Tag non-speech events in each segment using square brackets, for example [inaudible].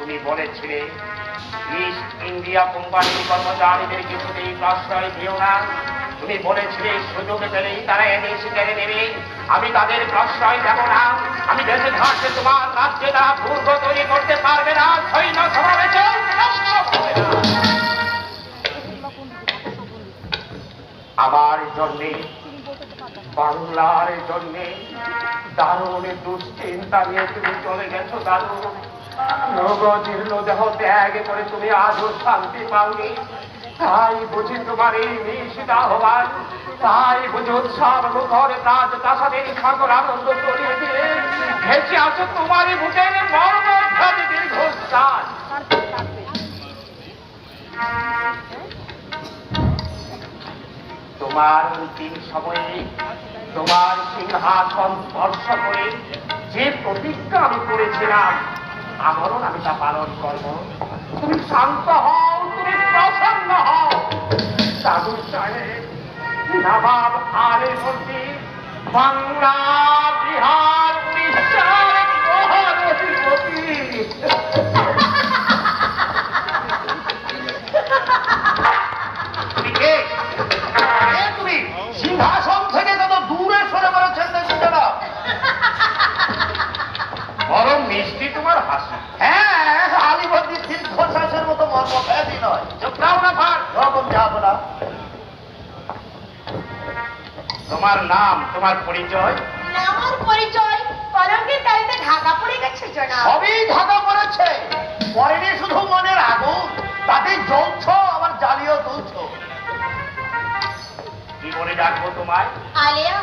তুমি বলেছিলে east India কোম্পানির কর্মচারীদের কিছুতেই প্রশ্রয় দিও না। তুমি বলেছিলে, সুযোগ পেলেই তারা এদেশ কেড়ে নেবে। আমি তাদের প্রশ্রয় দেব না। আমি দেশে থাকতে তোমার রাজ্যে তারা দুর্গ তৈরি করতে পারবে না। সৈন্য সমাবেশে। আমার জন্যে, বাংলার জন্যে দারুণ দুশ্চিন্তা নিয়ে তুমি চলে গেছো, দারুণ। তোমার এই দীর্ঘশ্বাস। তোমার অন্তিম সময়ে তোমার সিংহাসন স্পর্শ করে যে প্রতিজ্ঞা আমি করেছিলাম আমরণ আমি তা পালন করব। তুমি শান্ত হও, তুমি প্রসন্ন হও। সাধু আলে মন্ত্রী বাংলা, বিহার তুমি সিংহাসন থেকে কত দূরে সরে পড়েছেন দেখুন না বরং মিষ্টি তোমার হাসি। হ্যাঁ আলিবর্দি দীর্ঘশ্বাসের মতো মর্ম ব্যাধি নয়। চুপ না ভার রকম যাব না তোমার নাম তোমার পরিচয়? আমার পরিচয়? কলঙ্কের কালিতে ঢাকা পড়ে গেছে জনাব। সবই ঢাকা পড়েছে। পরেনি শুধু মনের আগুন তাতে জ্বলছ আবার জ্বালিয়েও তুলছ। কি বলে ডাকবো তোমায়? আলেয়া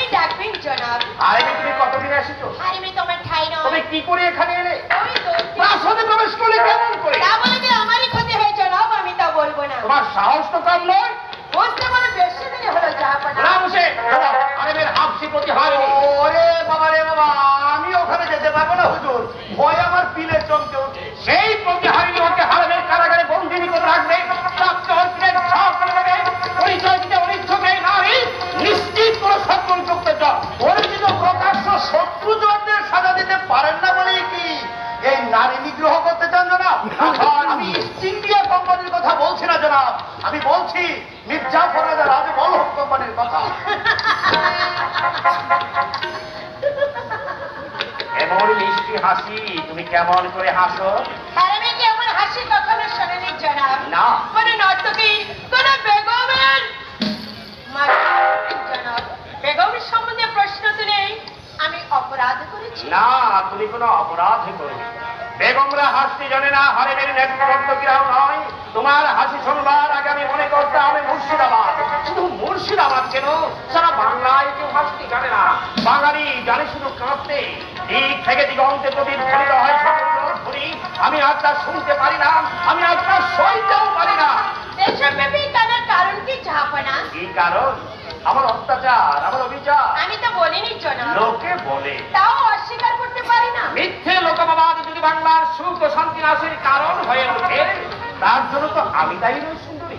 বলে ডাকবেন জনাব। আরে তুমি কতদিন এসেছ? আরে মেয়ে তোমার ঠাই নয়। তুমি কি করে এখানে এলে? ওই তো প্রাসাদে প্রবেশ করলে কেমন করে? তা বলে যে আমারই ক্ষতি হয় জনাব আমি তা বলব না। তোমার সাহস তো কম নয়। বুঝতে বলে বেশি দিন হলো যাহাপনা রাম হোসেন আরে হাফসি প্রতি হারিনি ওরে বাবা রে বাবা আমি ওখানে যেতে পারব না হুজুর। ভয় আমার পিলে চমকে ওঠে সেই না আমি বলছি মির্জা ফরাজা রাজবল্লভ কোম্পানির কথা। এমন মিষ্টি হাসি তুমি কেমন করে হাসো? হাসি কখনো শোনেনি জনাব। না। কোনো নর্তকী কোনো বেগমের জনাব। বেগমের সম্বন্ধে প্রশ্ন তুলে আমি অপরাধ করেছি। না তুমি কোনো অপরাধ করবে বেগমরা হাসতে জানে না হারেমের নেতৃত্বরাও নয় তোমার হাসি শুনবার আগে আমি মনে করতাম আমি মুর্শিদাবাদ। শুধু মুর্শিদাবাদ কেন? সারা বাংলায় কেউ হাসতে জানে না। বাঙালি জানে শুধু কাঁদতে দিক থেকে দিগন্তে প্রতিধ্বনিত হয় ধ্বনি। আমি আজ তা শুনতে পারি না আমি আজ তা সইতেও পারি না। কারণ কি জাহাপনা কি কারণ? আমার অত্যাচার আমার অবিচার। আমি তো বলিনি জনাব। লোকে বলে। তাও অস্বীকার করতে পারি না। মিথ্যে লোকবাদ যদি বাংলার সুখ ও শান্তি নাশের কারণ হয়ে ওঠে তার জন্য তো আমি দায়ী নই সুন্দরী।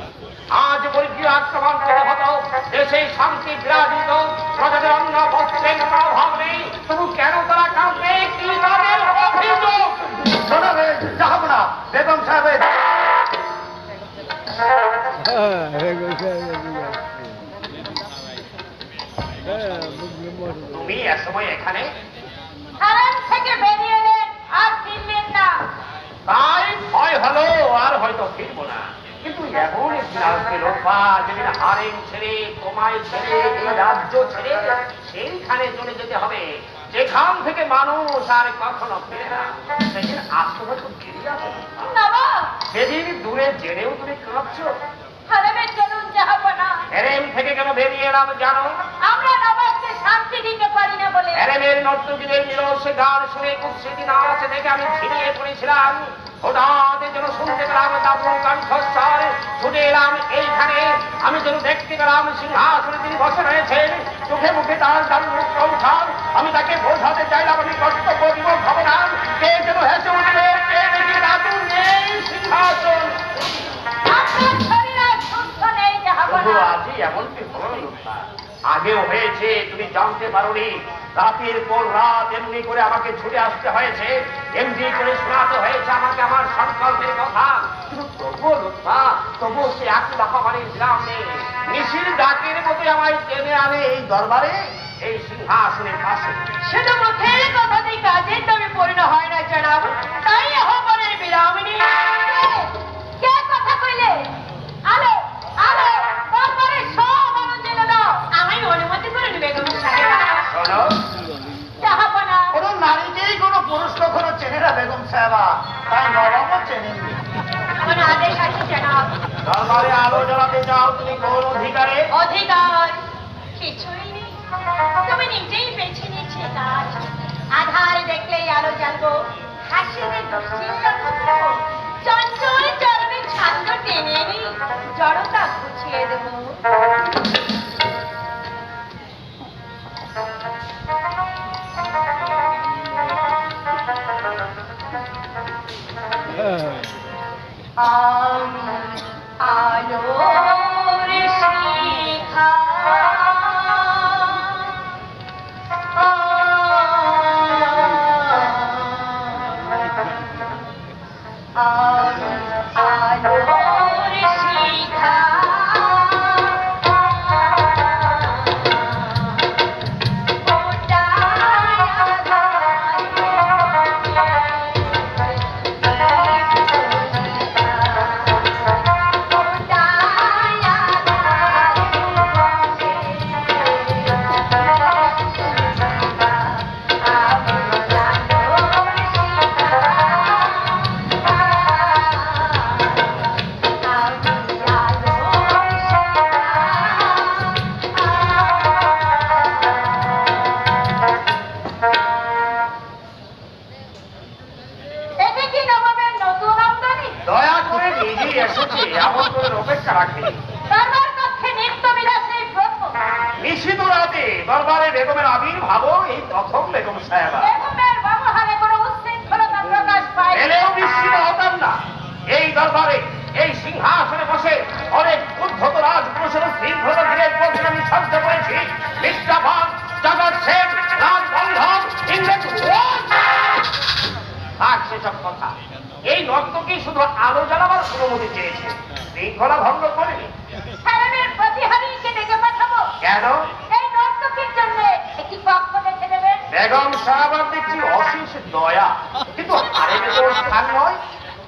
আজ বৈদ্যুৎ আক্রমণ করে হতো দেশে শান্তি বিরাজিত। প্রজাদের অন্য বস্ত্রের অভাব নেই। তবু কেন তারা কাঁদবে? কি তাদের অভিযোগ? শোনাবে যাব না বেগম সাহেবের। তুমি এসময় এখানে? থেকে বেরিয়ে আর ফিরলেন না। তাই ভয় হলো আর হয়তো ফিরবো না। কিন্তু এমন একদিন আসবে লোকপা যেদিন হারেন ছেড়ে তোমায় ছেড়ে এই রাজ্য ছেড়ে সেইখানে চলে যেতে হবে। যেখান থেকে মানুষ আর কখনো ফিরে না। সেদিন আসতে হয়তো ফিরে যাবে সেদিন দূরে জেনেও তুমি কাঁদছো। হারামের চলুন জাহাপনা এরেম থেকে কেন বেরিয়ে এলাম জানো? আমরা নবাবকে শান্তি দিতে পারি না বলে। এরেমের নর্তকীদের নিরসে গান শুনে খুব স্মৃতি নাচ দেখে আমি ছিনিয়ে পড়েছিলাম। হঠাৎ যেন শুনতে পেলাম দাদুর কণ্ঠস্বর শুনে এলাম এইখানে। আমি যেন দেখতে পেলাম সিংহাসনে তিনি বসে রয়েছেন। চোখে মুখে তার আমি তাকে বোঝাতে চাইলাম আমি কর্তব্য দিব ভবনান কে যেন হেসে উঠবে কে দেখি দাদু নেই হয়েছে তুমি জানতে পারো রাতের পর রাত এমনি করে আমাকে ছুটে আসতে হয়েছে। এমনি করে শোনাতে হয়েছে আমাকে আমার সংকল্পের কথা। কিন্তু তবুও সে এক গ্রাম নেই। ডাকের মতো আমায় টেনে আনে এই দরবারে, এই সিংহাসনের পাশে। শুধু মুখের কাজের দামে পরিণত হয় না জনাব তাই আহ্বানের বিরামিনী। বেগম সাহেবা তাই নবাবও চেনেননি কোন আদেশ আছে জনাব দরবারে আলো জ্বালাতে চাও তুমি কোন অধিকারে? অধিকার কিছুই নেই। তুমি নিজেই বেছে কাজ। আধার দেখলেই আলো জ্বালবো হাসিতে দুশ্চিন্তা থাকব চঞ্চল চরণে ছান্দ টেনে নি জড়তা গুছিয়ে দেবো। আমি আলোর রাখে রাতে দরবারে বেগমের আবির্ভাব এই প্রথম বেগম সাহেবা। বেগমের ব্যবহারে কোনো উচ্ছৃঙ্খলতা প্রকাশ পায় এলেও নিশ্চিত হতাম না। এই দরবারে এই সিংহাসনে বসে অনেক উদ্ধত রাজপুরুষের শৃঙ্খলা দিনের পক্ষে আমি শান্ত করেছি। মিত্রাভাব জগৎ সেন রাজবন্ধন ইংরেজ থাক সেসব কথা এই নর্তকী শুধু আলো জ্বালাবার অনুমতি চেয়েছে। শৃঙ্খলা ভঙ্গ করেনি। স্যারের প্রতিহারীকে ডেকে পাঠাবো। কেন? এই নর্তকীর জন্য একটি কক্ষ দেখে দেবেন। বেগম সাহাবার দেখছি অশেষ দয়া। কিন্তু আরেক স্থান নয়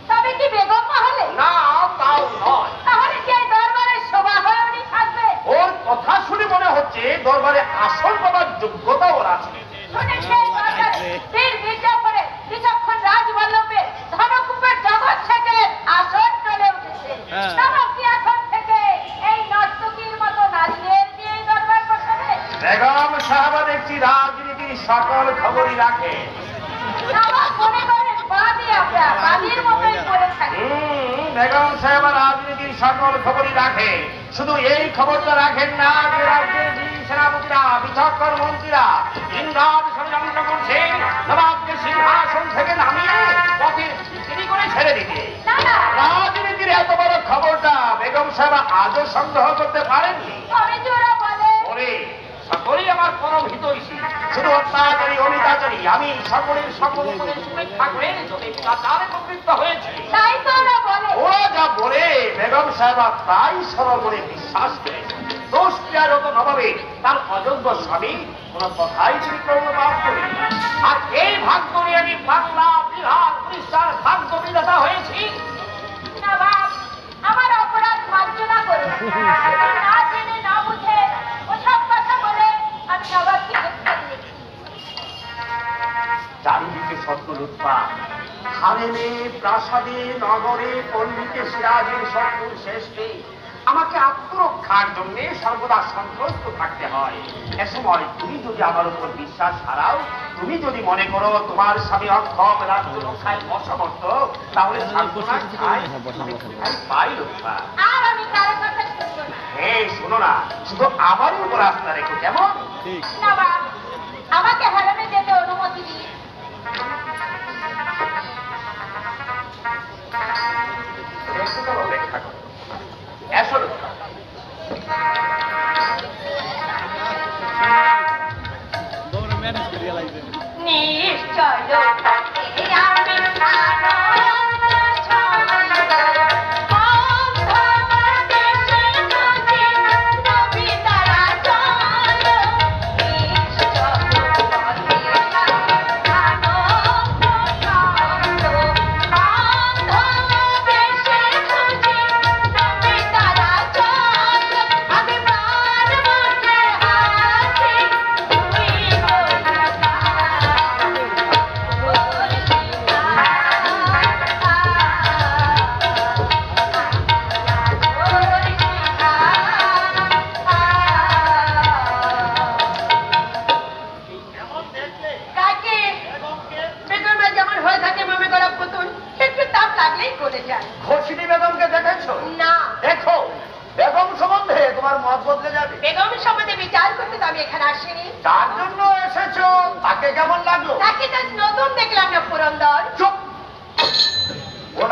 তবে কি বেগম মহলে না তাও নয় তাহলে কি এই দরবারের শোভা হয়ে উনি থাকবে ওর কথা শুনে মনে হচ্ছে দরবারে আসল পাবার যোগ্যতা ওর আছে শুনেছি এই দরবারে বীর মির্জাপুরে বিচক্ষণ রাজবল্লভে ধনকুপের জগৎ থেকে আসন চলে উঠেছে হ্যাঁ। তবে কি এখন থেকে এই নর্তকীর মতো নারীদের নিয়ে এই দরবার বসাবে বেগম সাহাবা দেখছি রাজনীতির সকল খবরই রাখে আমার মনে করেন বাদী আমরা বাদীর মতোই করে থাকি হুম, বেগম সাহেবা রাজনীতির সকল খবরই রাখে শুধু এই খবরটা রাখেন না যে রাজ্যের বীর সেনাপতিরা বিচক্ষণ মন্ত্রীরা ইন্দ্রাজ ষড়যন্ত্র করছেন নবাবকে সিংহাসন থেকে নামিয়ে পথে তিনি করে ছেড়ে দিতে। রাজনীতির এত বড় খবরটা বেগম সাহেব আজও সংগ্রহ করতে পারেননি। আমি সকলের সকল উপদেশ শুনে থাকলে যদি অত্যাচারে প্রবৃত্ত হয়েছে। তাই তো ওরা বলে। ওরা যা বলে বেগম সাহেবা তাই সরল বলে বিশ্বাস করে। দোষ দেওয়ার যত নবাবে তার অযোগ্য স্বামী কোন কথাই তিনি কর্ণপাত করেন আর এই ভাগ্য নিয়ে আমি বাংলা বিহার উড়িষ্যার ভাগ্য বিধাতা হয়েছি। আমার অপরাধ মার্জনা করুন [laughs] না। জেনে না বুঝে ওসব কথা বলে আমি নবাবকে চারিদিকে হারেমে প্রাসাদে নগরে পণ্ডিতে সিরাজের শেষ নেই আমাকে আত্মরক্ষার জন্য সর্বদা সন্ত্রস্ত থাকতে হয়। এ সময় তুমি যদি আমার উপর বিশ্বাস হারাও তুমি যদি মনে করো তোমার স্বামী অক্ষম রাজ্য রক্ষায় অসমর্থ তাহলে সান্ত্বনা চাই, আমি কোথায় পাই রক্ষা আর আমি কারও কথা শুনব না। হে শোনো না শুধু আমারই উপর আস্থা রেখো কেমন? ঠিক। না বাপ আমাকে হারামে যেতে অনুমতি দিন। চলো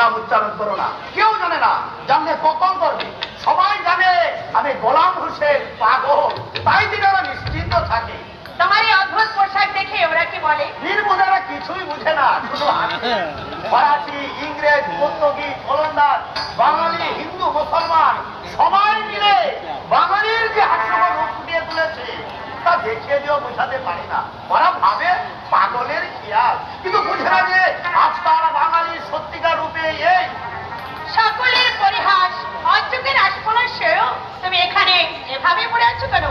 নাম উচ্চারণ করো না। কেউ জানে না জানলে কখন করবে। সবাই জানে আমি গোলাম হোসেন পাগল। তাই দিনারা নিশ্চিন্ত থাকে। তোমার এই অদ্ভুত পোশাক দেখে ওরা কি বলে? নির্বোধেরা কিছুই বুঝে না শুধু ফরাসি ইংরেজ পর্তুগিজ ওলন্দাজ বাঙালি হিন্দু মুসলমান সবাই মিলে বাঙালির যে হাস্যকর রূপ ফুটিয়ে তুলেছে তা দেখিয়ে দিয়েও বোঝাতে পারি না। ওরা ভাবে পাগলের খেয়াল। কিন্তু বুঝে না যে আজকাল অযোগ্যের রাজকুমার সেও তুমি এখানে এভাবে পড়ে আছো কেন?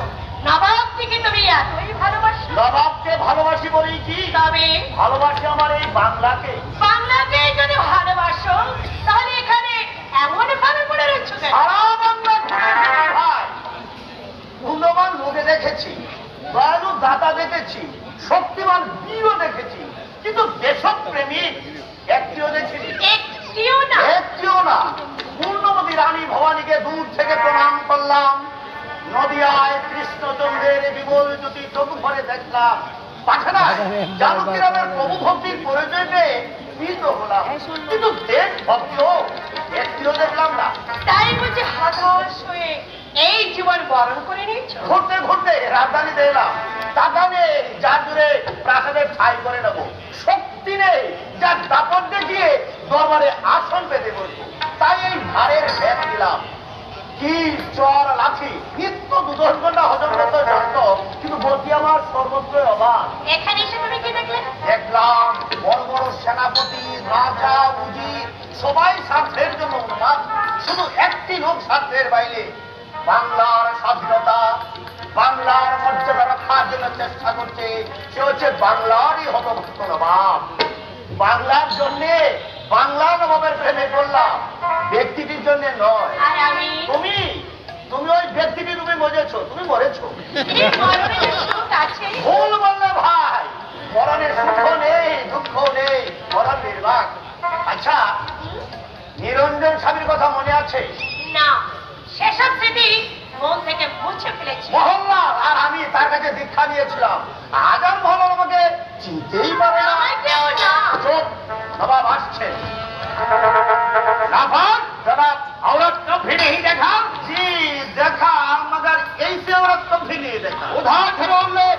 নবাব থেকে তুমি এতই ভালোবাসো। নবাবকে ভালোবাসি বলেই কি? তবে ভালোবাসি আমার এই বাংলাকে। বাংলাকে যদি ভালোবাসো ঘুরতে রাজধানীতে এলাম। টাকা নেই যার জুড়ে প্রাসাদের ঠাই করে নেব। শক্তি নেই যার দাপট দেখিয়ে দরবারে আসন পেতে বসবো তাই এই ভারের ব্যাগ দিলাম। কি চর লাঠি নিত্য দু দশ ঘণ্টা হজম করতে জানত কিন্তু বলছি আমার সর্বত্র অভাব এখানে এসে তুমি কি দেখলে দেখলাম বড় বড় সেনাপতি রাজা উজির সবাই স্বার্থের জন্য উন্মাদ। শুধু একটি লোক স্বার্থের বাইরে। বাংলার স্বাধীনতা বাংলার মর্যাদা রক্ষার জন্য চেষ্টা করছে সে হচ্ছে বাংলারই হতভক্ত নবাব বাংলার জন্যে বাংলা নবাবের প্রেমে করলাম ব্যক্তিটির জন্য নয়। তুমি? তুমি ওই ব্যক্তিটি তুমি মরেছো তুমি মরেছো। ভুল বললে ভাই মরণের সুখ নেই দুঃখ নেই মরণ নির্বাক। আচ্ছা নিরঞ্জন স্বামীর কথা মনে আছে? না। আমি তার কাছে দীক্ষা নিয়েছিলাম আজান মহল্লাল আমাকে চিনতেই পারে না আমাকেও না চোখ নবাব আসছে नवाब जनाब औरत कभी नहीं देखा जी देखा मगर ऐसे औरत कभी नहीं देखा उधार खड़े ले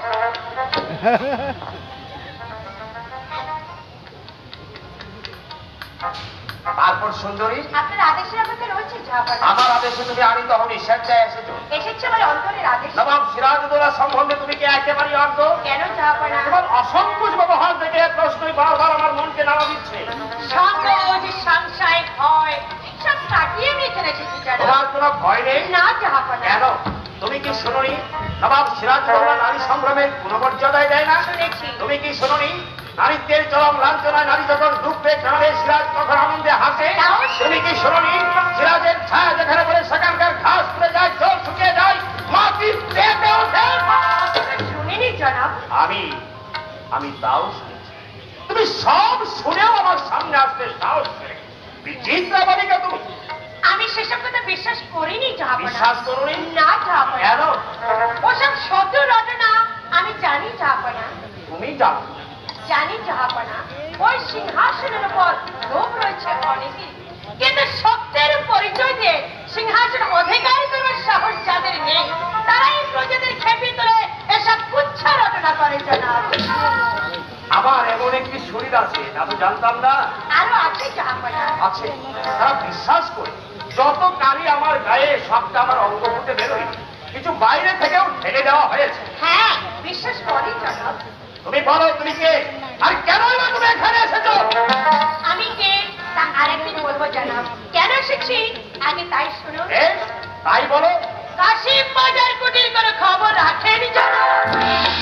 তারপর সুন্দরী আপনার আদেশের আমাকে রয়েছে ঝাপানা আমার আদেশে তুমি আনি তখন স্বেচ্ছায় এসেছো এসেছে আমার অন্তরের সিরাজউদ্দৌলা সম্বন্ধে তুমি কি একেবারে অর্ধ কেন ঝাপানা তোমার অসংকোচ ব্যবহার থেকে প্রশ্নই বারবার আমার মনকে নাড়া দিচ্ছে। সংকোচ সংশয় ভয় সব কাটিয়ে আমি এখানে এসেছি তোমার কোনো ভয় নেই? না ঝাপানা কেন? তুমি কি শুনুনি? নবাব সিরাজউদ্দৌলা নারী সংগ্রামের পুনমর্যাদায় দেয় না? তুমি কি শুনুনি? নারীত্বের চরম লাঞ্ছনায় নারী যখন ডুববে সিরাজ তখন আনন্দে হাসে। তুমি কি শুনুনি? সিরাজের ছায়া যেখানে পড়ে সেখানকার ঘাস পড়ে যায় জল শুকিয়ে যায়। শুনিনি জনাব। আমি আমি তাও শুনেছি। তুমি সব শুনেও আমার সামনে আসতে সাহস বালিকা তুমি। আমি সেসব কথা বিশ্বাস করিনি বিশ্বাস করুনি? না কেন? ওসব সত্য রটনা আমি জানি ঝাপানা তুমি জানো জানি জাহাপানা ওই সিংহাসনের উপর লোভ রয়েছে অনেকের কিন্তু সত্যের পরিচয় দিয়ে সিংহাসন অধিকার করার সাহস যাদের নেই তারাই প্রজাদের খেপি তুলে। এসব কুচ্ছা রচনা করে জনাব। আমার এমন একটি শরীর আছে তা তো জানতাম না। আরও আছে আছে। তারা বিশ্বাস করে যত কালি আমার গায়ে সবটা আমার অঙ্গ ফুটে বেরোয়। কিছু বাইরে থেকেও ঢেলে দেওয়া হয়েছে। হ্যাঁ বিশ্বাস করি জনাব। তুমি বলো তুমি কে? আর কেন তুমি এখানে এসেছ? আমি কে তা আরেকদিন বলব জনাব। কেন এসেছি? আগে তাই বেশ, তাই বলো। কাশিম বাজার কুটির করে খবর রাখেনি জনাব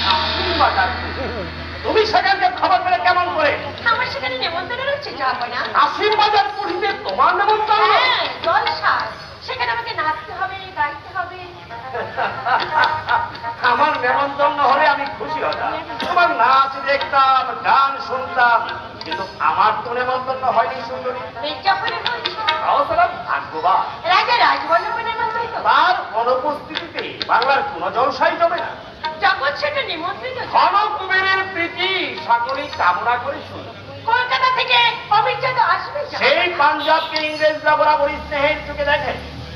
কাশিম বাজার। তুমি সেখানকার খবর পেলে কেমন করে? আমার সেখানে নেমন্তন্ন রয়েছে জাহাপনা কাশিম বাজার পুরীতে তোমার নেমন্তন্ন? হ্যাঁ জলসা সেখানে আমাকে নাচতে হবে গাইতে হবে। আমার নেমন্তন্ন হলে আমি খুশি হতাম। তোমার নাচ দেখতাম গান শুনতাম। কিন্তু আমার তো নেমন্তন্ন হয়নি সুন্দরী। তারা ভাগ্যবান। রাজা রাজবল্লভনের তার অনুপস্থিতিতে বাংলার কোন জলসাই যাবে না। যখন সেটা নিমন্ত্রিত ঘন প্রীতি সকলেই কামনা করে শুনি কলকাতা থেকে তো আসবে সেই পাঞ্জাবকে ইংরেজরা বরাবরই স্নেহের চোখে দেখে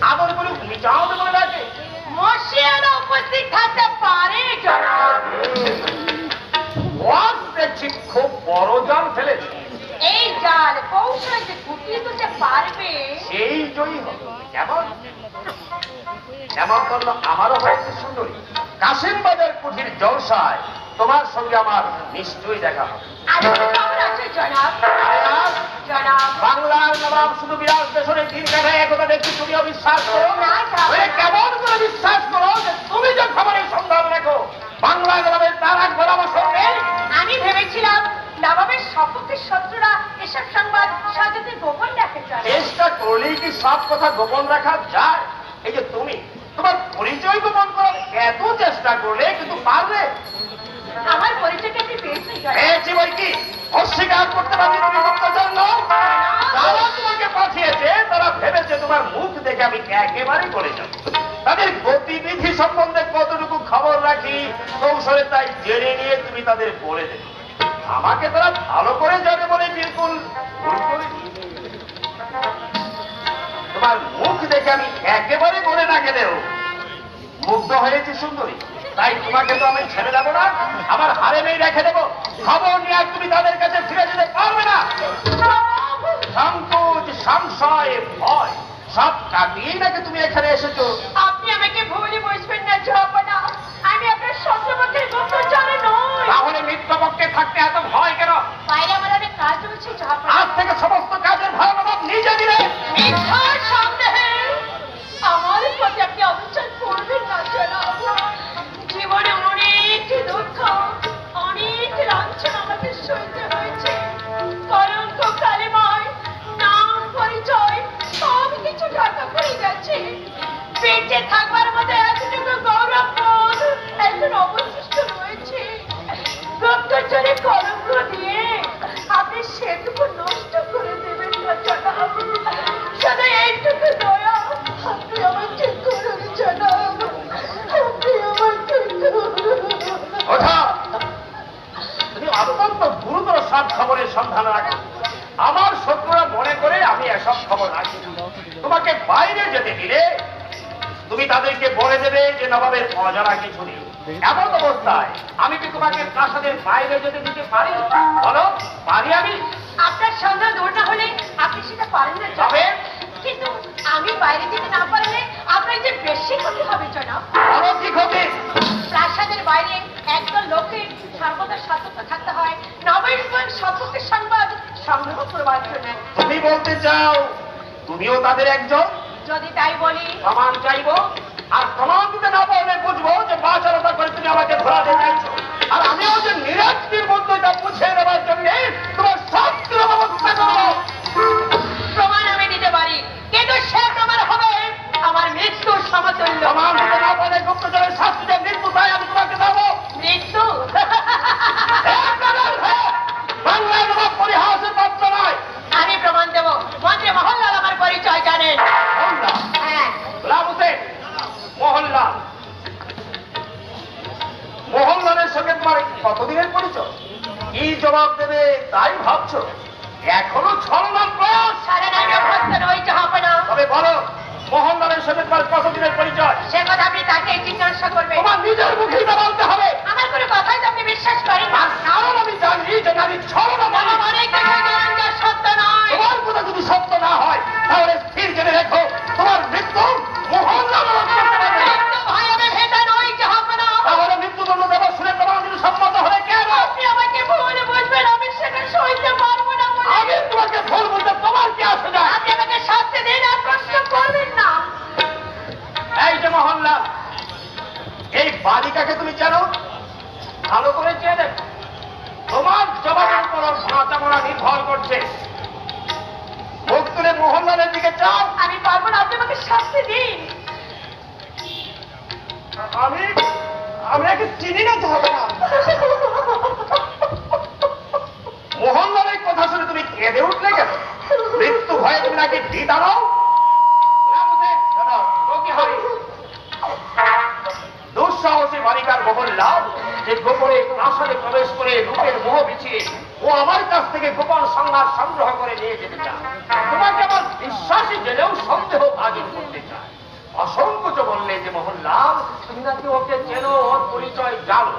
আদর করে নিচাও বলে দেখে মশিয়ানা উপস্থিত থাকতে পারে জনাব। দেখছি খুব বড় জাল ফেলেছে। এই জাল কৌশলে যে গুটিয়ে তুলতে পারবে সেই জয়ী হবে। কেমন? এমন করল আমারও হয়েছে সুন্দরী। কাশিম বাজার কুঠির জলসায় তোমার সঙ্গে আমার নিশ্চয়ই দেখা হবে। একটা বাংলার নবাব শুধু বিরাট পেছনে দিন কাটায় একথা দেখছি তুমিও বিশ্বাস করো। কেমন করে বিশ্বাস করো যে তুমি যে খবরের সন্ধান রাখো? বাংলা নবাবের নবাবের শপথের শত্রুরা এসব সংবাদ সাজাতে গোপন রাখে চেষ্টা করলেই কি সব কথা গোপন রাখা যায়? এই যে তুমি তোমার পরিচয় গোপন করার এত চেষ্টা করলে কিন্তু পারবে আমার পরিচয়টা আপনি পেয়েছেন পেয়েছি বই কি? অস্বীকার করতে পারছি তুমি গুপ্তচর নও। তারা তোমাকে পাঠিয়েছে তারা ভেবেছে তোমার মুখ দেখে আমি একেবারে করে যাব। তাদের গতিবিধি সম্বন্ধে কতটুকু খবর রাখি কৌশলে তাই জেনে নিয়ে তুমি তাদের বলে দেবে। আমাকে তারা ভালো করে জানে বলে বিলকুল। তোমার মুখ দেখে আমি একেবারে বলে না গেলেও মুগ্ধ হয়েছে সুন্দরী। তাই তোমাকে তো আমি ছেড়ে দেবো না, আমার হারে মেয়ে রেখে দেবো। খবর নিয়ে আর তুমি তাদের কাছে ফিরে যেতে পারবে না। সংকোচ, সংশয়, ভয়, সব কাটিয়ে নাকি তুমি এখানে এসেছ? আপনি আমাকে ভুলে বুঝবেন না জপনা আমি আপনার গুপ্তচর নই তাহলে মিত্রপক্ষে থাকতে এত ভয় কেন? বাইরে আমার অনেক কাজ রয়েছে আজ থেকে সমস্ত কাজের ভয় নিজে দিলে। বাইরে একদল লোকের সর্বদা সতর্ক থাকতে হয়। নবের সতর্কের সংবাদ সংগ্রহ করবার জন্য। তুমি বলতে চাও তুমিও তাদের একজন? যদি তাই বলি প্রমাণ চাইব আর প্রমাণ দিতে না পারলে বুঝব যে বাচারতা করে তুমি আমাকে ধরাতে চাইছো। আর আমিও যে নিরাত্রির মধ্যে এটা বুঝে নেবার জন্য তোমার শাস্ত্র ব্যবস্থা করব প্রমাণ আমি দিতে পারি। কিন্তু সে প্রমাণ হবে আমার মৃত্যুর সমতুল্য। গুপ্তচরের শাস্তিতে মৃত্যু চাই আমি তোমাকে দেবো। মৃত্যু? বাংলায় তোমার পরিহাসের পাত্র নয় আমি প্রমাণ দেব। মন্ত্রী মহল্লাল আমার পরিচয় জানেন। হ্যাঁ। গোলাম হোসেন? মোহনলাল। মোহনলালের সঙ্গে তোমার কতদিনের পরিচয়? কি জবাব দেবে তাই ভাবছ? এখনও ছলনার প্রয়াস? অভ্যস্ত নই তবে বলো মোহনলালের সাথে তার কতদিনের পরিচয়? সে কথা আপনি তাকে জিজ্ঞাসা করবেন। তোমার নিজের মুখেই তো বলতে হবে। আমার কোনো কথাই তো আপনি বিশ্বাস করেন না। কারণ আমি জানি যে নারী ছলনা আমার মানে অনেক কিছু জানেন যা সত্য নয়। তোমার কথা যদি সত্য না হয় তাহলে স্থির জেনে রেখো তোমার মৃত্যু মোহনলাল বালিকাকে তুমি জানো প্রবেশ করে রূপের মোহ বিছিয়ে ও আমার কাছ থেকে গোপন সংবাদ সংগ্রহ করে নিয়ে যেতে চায়। তোমাকে আমার বিশ্বাসী জেলেও সন্দেহ ভাজন করতে চায়। অসংকোচ বললে যে মোহনলাল, তুমি নাকি ওকে চেনো, ওর পরিচয় জানো?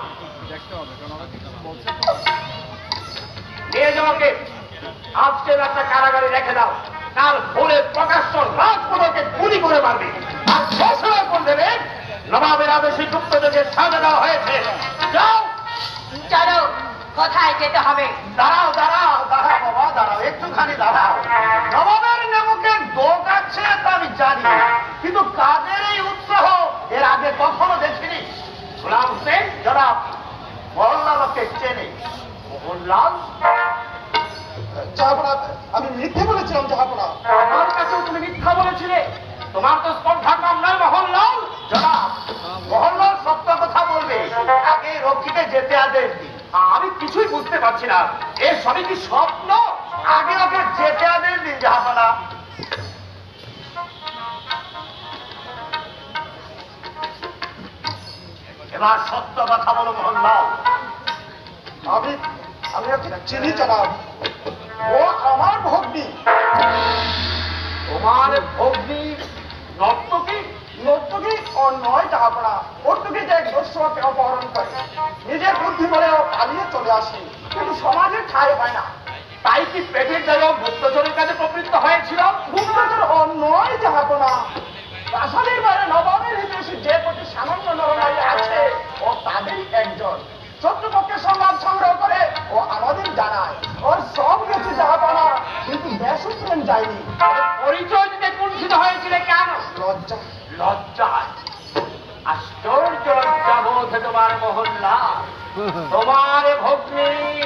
নিয়ে যাওয়াকে আজকে একটা কারাগারে রেখে দাও। কাল ভোরে প্রকাশ্য রাজপথকে গুলি করে মারবে। আর ঘোষণা করে দেবে, নবাবের আদেশে গুপ্তযোগে সাজা দেওয়া হয়েছে। যাও চলো কোথায় যেতে হবে? দাঁড়াও দাঁড়াও দাঁড়াও বাবা দাঁড়াও একটুখানি দাঁড়াও। নবাবের নেমুকে দোক আছে তা আমি জানি কিন্তু কাদের এই উৎসাহ এর আগে কখনো দেখিনি? গোলাম হোসেন জনাব মোহনলালকে চেনে। মোহনলাল? আমি মিথ্যে বলেছিলাম জাহাপনা আমার কাছেও তুমি মিথ্যা বলেছিলে। তোমার তো আগে যেতে আদেশ দিন আমি কিছুই বুঝতে পারছি না। এ সবই কি স্বপ্ন? আগে ওকে যেতে আদেশ দিন জাহাপানা। এবার সত্য কথা বলো, মোহনলাল। আমি আমি চিনি জানাব ও আমার ভগ্নি। তোমার ভগ্নি নর্তকী নর্তকী ও নয় জাহাপনা ওটুকি যে দস্যুকে অপহরণ করে। নিজের বুদ্ধি বলে পালিয়ে চলে আসে। কিন্তু সমাজে ঠাই হয় না। তাই কি পেটের জায়গায় গুপ্তচরের কাছে প্রবৃত্ত হয়েছিল? গুপ্তচর ও নয় জাহাপনা প্রাসাদের বাইরে নবাবের হিতেশে যে প্রতি সামান্য নরনারী আছে ও তাদেরই একজন। শত্রুপক্ষের সংবাদ সংগ্রহ করে ও আমাদের জানায়। ওর সব কিছু জাহাপনা কিন্তু বেসুত্রেন যায়নি। পরিচয় দিতে কুণ্ঠিত হয়েছিল কেন? লজ্জা। তোমার মহল্লা।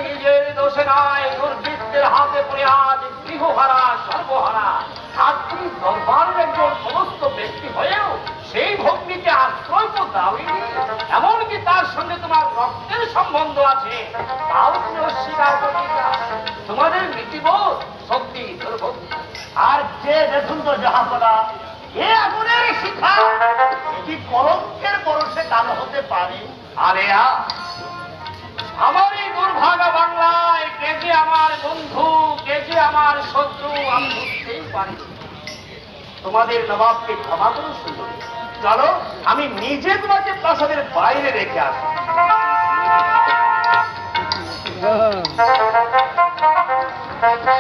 নিজের দোষে নয় দুর্বৃত্তের হাতে পড়ে গৃহহারা সর্বহারা। আর দরবারের একজন সমস্ত ব্যক্তি হয়েও সেই ভগ্নীকে আশ্রয় তো দাওনি এমনকি তার সঙ্গে তোমার রক্তের সম্বন্ধ আছে। তাও তুমি অস্বীকার করতে তোমাদের নীতিবোধ সত্যি দুর্ভক্তি আর যে দেখুন যাহা এ আগুনের শিখা এটি কলঙ্কের পরশে কালো হতে পারে? আরে আমার এই দুর্ভাগা বাংলায় কে যে আমার বন্ধু কে যে আমার শত্রু আমি বুঝতেই পারি তোমাদের নবাবকে ক্ষমা করো সুন্দর। চলো আমি নিজে তোমাকে প্রাসাদের বাইরে রেখে আসি। রাজা